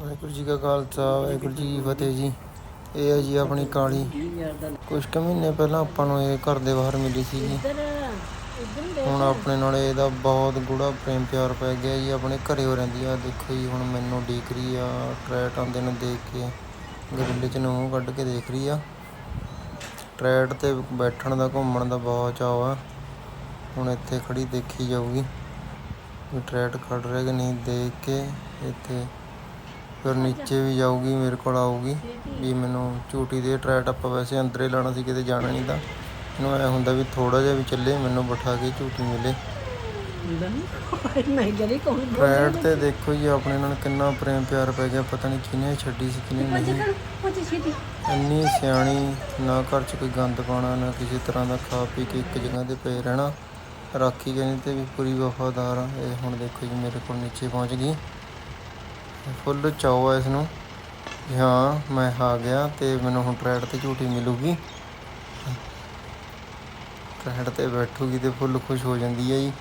ਵਾਹਿਗੁਰੂ ਜੀ ਕਾ ਖਾਲਸਾ ਵਾਹਿਗੁਰੂ ਜੀ ਕੀ ਫਤਿਹ ਜੀ। ਇਹ ਹੈ ਜੀ ਆਪਣੀ ਕਾਲੀ। ਕੁਝ ਕੁ ਮਹੀਨੇ ਪਹਿਲਾਂ ਆਪਾਂ ਨੂੰ ਇਹ ਘਰ ਦੇ ਬਾਹਰ ਮਿਲੀ ਸੀ ਜੀ। ਹੁਣ ਆਪਣੇ ਨਾਲ ਇਹਦਾ ਬਹੁਤ ਗੂੜਾ ਪ੍ਰੇਮ ਪਿਆਰ ਪੈ ਗਿਆ ਜੀ। ਆਪਣੇ ਘਰੇ ਹੋ ਰਹਿੰਦੀ ਆ। ਦੇਖੋ ਜੀ ਹੁਣ ਮੈਨੂੰ ਡੀਕ ਰਹੀ ਆ ਟਰੈਟ ਆਉਂਦੇ ਨੂੰ ਦੇਖ ਕੇ ਗਰਿੱਲ 'ਚ ਨੂੰ ਮੂੰਹ ਕੱਢ ਕੇ ਦੇਖ ਰਹੀ ਆ। ਟਰੈਟ ਤੇ ਬੈਠਣ ਦਾ ਘੁੰਮਣ ਦਾ ਬਹੁਤ ਚਾਅ ਆ। ਹੁਣ ਇੱਥੇ ਖੜੀ ਦੇਖੀ ਜਾਊਗੀ ਟਰੈਟ ਖੜ ਰਿਹਾ ਕਿ ਨਹੀਂ ਦੇਖ ਕੇ ਇੱਥੇ ਫਿਰ ਨੀਚੇ ਵੀ ਜਾਊਗੀ ਮੇਰੇ ਕੋਲ ਆਊਗੀ ਵੀ ਮੈਨੂੰ ਝੂਟੀ ਦੇ ਟਰੈਟ ਆਪਾਂ ਵੈਸੇ ਅੰਦਰੇ ਲਾਣਾ ਸੀ ਕਿਤੇ ਜਾਣਾ ਨਹੀਂ ਤਾਂ। ਇਹਨੂੰ ਐ ਹੁੰਦਾ ਵੀ ਥੋੜਾ ਜਿਹਾ ਵੀ ਚੱਲੇ ਮੈਨੂੰ ਬਿਠਾ ਕੇ ਝੂਟੀ ਮਿਲੇ। ਟਰੈਟ ਤੇ ਦੇਖੋ ਜੀ ਆਪਣੇ ਨਾਲ ਕਿੰਨਾ ਪ੍ਰੇਮ ਪਿਆਰ ਪੈ ਗਿਆ ਪਤਾ ਨਹੀਂ ਕਿਹਨੇ ਛੱਡੀ ਸੀ ਕਿਹਨੇ ਨਹੀਂ। ਇੰਨੀ ਸਿਆਣੀ ਨਾ ਘਰ 'ਚ ਕੋਈ ਗੰਦ ਪਾਣਾ ਨਾ ਕਿਸੇ ਤਰ੍ਹਾਂ ਦਾ ਖਾ ਪੀ ਕੇ ਇੱਕ ਜਗ੍ਹਾ ਤੇ ਪਏ ਰਹਿਣਾ। ਰਾਖੀ ਕਹਿੰਦੀ ਤੇ ਵੀ ਪੂਰੀ ਵਫਾਦਾਰ ਆ। ਇਹ ਹੁਣ ਦੇਖੋ ਜੀ ਮੇਰੇ ਕੋਲ ਨੀਚੇ ਪਹੁੰਚ ਗਈ। ਫੁੱਲ ਚਾਅ ਆ ਇਸ ਨੂੰ ਹਾਂ, ਮੈਂ ਆ ਗਿਆ ਤੇ ਮੈਨੂੰ ਹੁਣ ਟਰੈਡ ਤੇ ਝੂਟੀ ਮਿਲੂਗੀ। ਟਰੈਡ ਤੇ ਬੈਠੂਗੀ ਤੇ ਫੁੱਲ ਖੁਸ਼ ਹੋ ਜਾਂਦੀ ਹੈ ਜੀ।